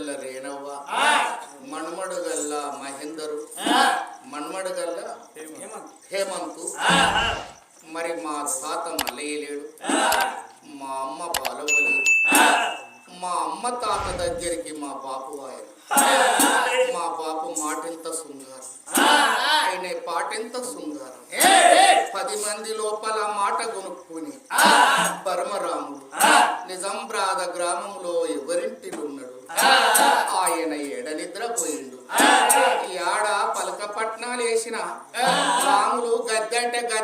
ಗಲ್ಲ రేణవ్వ ಮಣ್ಮಡುಗಲ್ಲ మహేందరు. మన్మడగల్ల హేమంత్. మరి మా తాత మల్లయ్యలేడు. మా అమ్మ బాలవ్వలేదు మా అమ్మ తాత దగ్గరికి మా బాపు ఆయన. మా బాపు మాటెంత సుందరం ఆయన పాటెంత సుందరం పది మంది లోపల మాట కొనుక్కుని పరమరాముడు నిజాంబ్రాద గ్రామంలో ఎవరింటిలో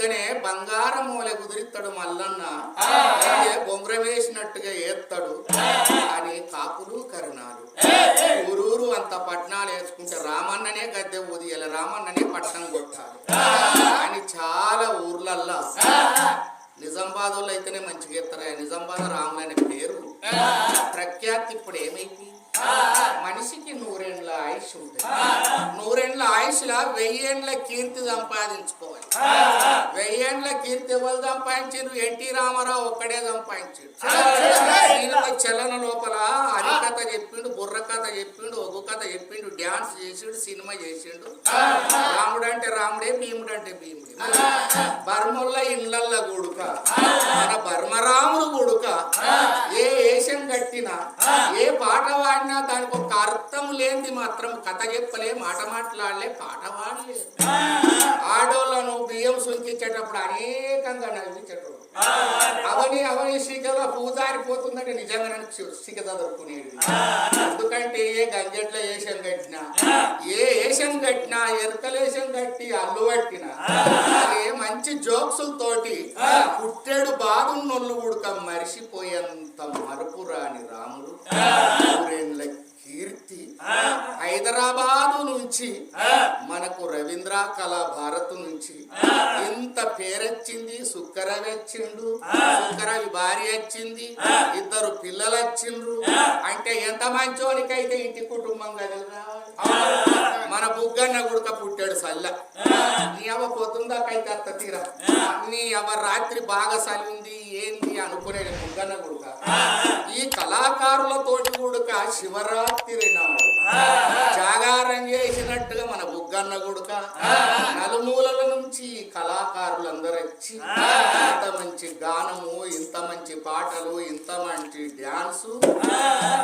గద్దెనే బంగారం మూల కుదిరిస్తాడు మల్లన్న. బొంగరం వేసినట్టుగా ఏస్తాడు అని కాకులు కరణాలు. ఊరూరు అంత పట్నాలు వేసుకుంటే రామన్ననే గద్దె ఊదియాలి రామన్ననే పట్నం కొట్టాలి. అని చాలా ఊర్లల్లా. నిజామాబాద్ వాళ్ళు అయితేనే మంచిగా ఎత్తారు నిజామాబాద్ రాములు అనే పేరు ప్రఖ్యాతి ఇప్పుడు ఏమైంది మనిషికి నూరేండ్ల ఆయుష్ ఉంటుంది. నూరేండ్ల ఆయుష్లా వెయ్యేండ్ల కీర్తి సంపాదించుకోవాలి. వెయ్యేండ్ల కీర్తి ఎవరు సంపాదించారు? ఎన్టీ రామారావు ఒక్కడే సంపాదించాడు. చలన లోపల హరికథ చెప్పిండు బుర్ర కథ చెప్పిండు ఒగ్గు కథ చెప్పిండు డ్యాన్స్ చేసిండు సినిమా చేసిండు. రాముడు అంటే రాముడే భీముడు అంటే భీముడే. బర్మల్ల ఇళ్ళల్ల గుడుక మన బర్మరాముడు గుడుక ఏ వేషం కట్టినా ఏ పాట పాడినా దానికి ఒక అర్థం లేనిది మాత్రం కథ చెప్పలే మాట మాట్లాడలే పాట పాడలే. ఆడోళ్ళను బియ్యం సుంకించేటప్పుడు అనేకంగా నవ్వించేటప్పుడు అవని అవని శిఖలో పూజారిపోతుందంటే నిజంగా నన్ను శిఖ చదువుకునేది ఎందుకంటే ఏ గంజట్ల వేషం కట్టినా ఏ వేషం కట్టినా ఎరుకలేషం కట్టి అల్లు పట్టినా. మంచి జోక్స్ తోటి పుట్టేడు బాగున్నోళ్ళు ఉడక మరిసిపోయేంత మరుపు రాని రాముడు కీర్తి హైదరాబాదు నుంచి మనకు రవీంద్ర కళా భారత్ నుంచి ఇంత పేరొచ్చింది సుక్కరవి వచ్చిండు సుక్కరవి భార్య వచ్చింది ఇద్దరు పిల్లలు వచ్చిండ్రు అంటే ఎంత మంచోనికైతే ఇంటి కుటుంబం గదిలి రావాలి మన బుగ్గన్న గుడక పుట్టాడు సల్ల. నీ అవ్వ పొద్దుందాకైతే అత్త తీరా? నీ అవ్వ రాత్రి బాగా సలింది ఏంది అనుకునేది బుగ్గన్న గుడక? ఈ కళాకారులతోటి గుడక శివరాత్రి నాడు జాగారం చేసినట్టుగా బుగ్గన్న గుడక నలుమూలల నుంచి కళాకారులందరూ వచ్చి ఇంత మంచి గానము ఇంత మంచి పాటలు ఇంత మంచి డ్యాన్సు.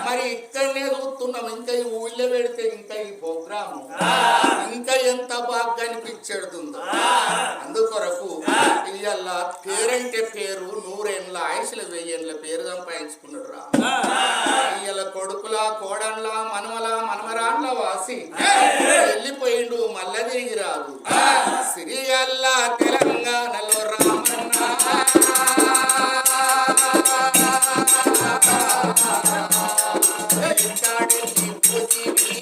మరి ఇక్కడనే చూస్తున్నాం. ఇంకా ఈ ఊళ్ళో పెడితే ఇంకా ఈ ప్రోగ్రాము ఇంకా ఎంత బాగా కనిపించేడుతుందో అందుకొరకు ఇవాళ పేరంటే పేరు నూరేళ్ళ ఆయుషుల వెయ్యేళ్ళ పేరు సంపాదించుకున్నాడు రా వాసి. వెళ్ళిపోయిండు మల్ల తిరిగి రాదు సిరియల్ల తెలంగాణలో రామన్న. ఇక్కడికి పుట్టింది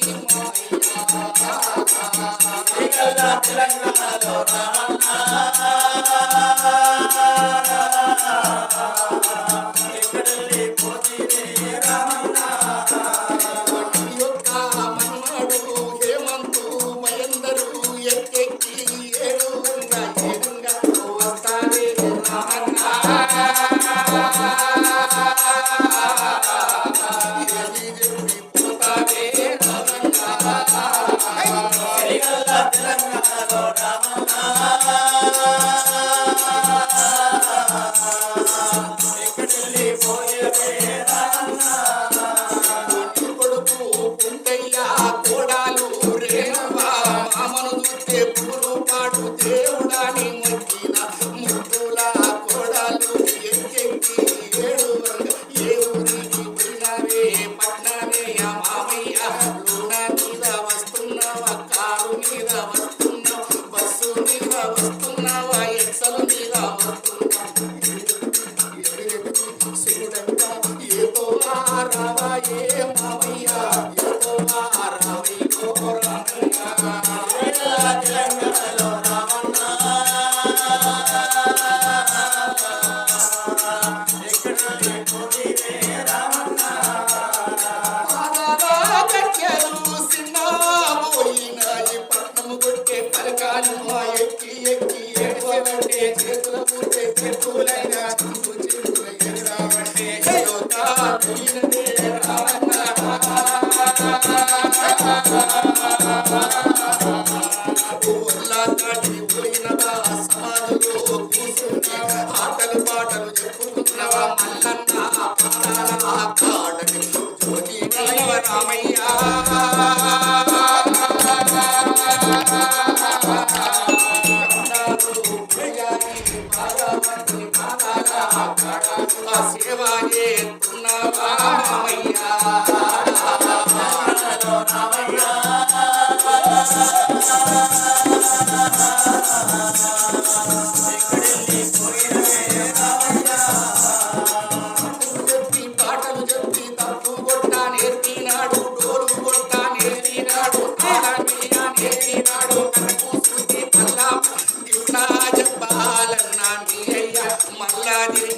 కొడుకు కాలు ఎక్కి ఎక్కి ఎక్కి ఉంటే చేతుల పూర్తే చేతులైనా